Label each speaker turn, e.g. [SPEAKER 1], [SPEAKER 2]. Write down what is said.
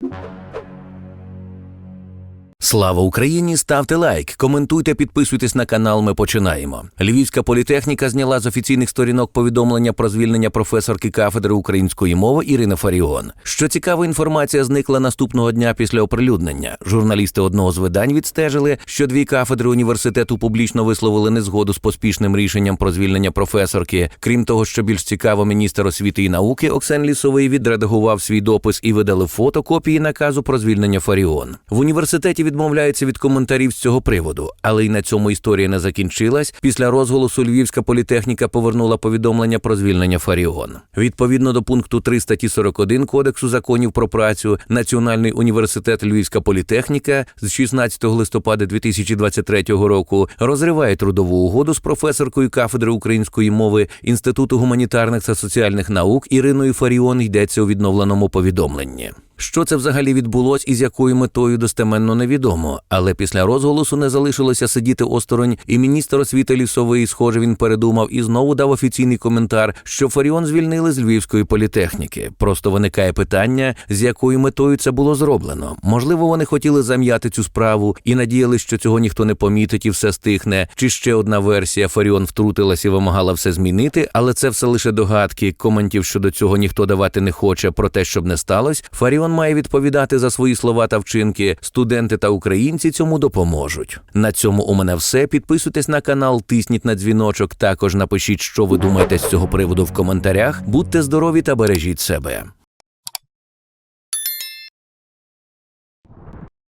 [SPEAKER 1] you Слава Україні! Ставте лайк, коментуйте, підписуйтесь на канал. Ми починаємо. Львівська політехніка зняла з офіційних сторінок повідомлення про звільнення професорки кафедри української мови Ірини Фаріон. Що цікава інформація зникла наступного дня після оприлюднення. Журналісти одного з видань відстежили, що дві кафедри університету публічно висловили незгоду з поспішним рішенням про звільнення професорки. Крім того, що більш цікаво, міністр освіти і науки Оксен Лісовий відредагував свій допис і видали фото копії наказу про звільнення Фаріон. В університеті відмовляються від коментарів з цього приводу, але й на цьому історія не закінчилась. Після розголосу Львівська політехніка повернула повідомлення про звільнення Фаріон. Відповідно до пункту 3 статті 41 Кодексу законів про працю, Національний університет Львівська політехніка з 16 листопада 2023 року розриває трудову угоду з професоркою кафедри української мови Інституту гуманітарних та соціальних наук Іриною Фаріон йдеться у відновленому повідомленні. Що це взагалі відбулось і з якою метою достеменно невідомо. Але після розголосу не залишилося сидіти осторонь, і міністр освіти лісовий, схоже, він передумав і знову дав офіційний коментар, що Фаріон звільнили з львівської політехніки. Просто виникає питання, з якою метою це було зроблено. Можливо, вони хотіли зам'яти цю справу і надіялись, що цього ніхто не помітить і все стихне. Чи ще одна версія Фаріон втрутилась і вимагала все змінити, але це все лише догадки. Коментів щодо цього ніхто давати не хоче. Про те, щоб не сталося, Фаріон має відповідати за свої слова та вчинки. Студенти та українці цьому допоможуть. На цьому у мене все. Підписуйтесь на канал, тисніть на дзвіночок. Також напишіть, що ви думаєте з цього приводу в коментарях. Будьте здорові та бережіть себе.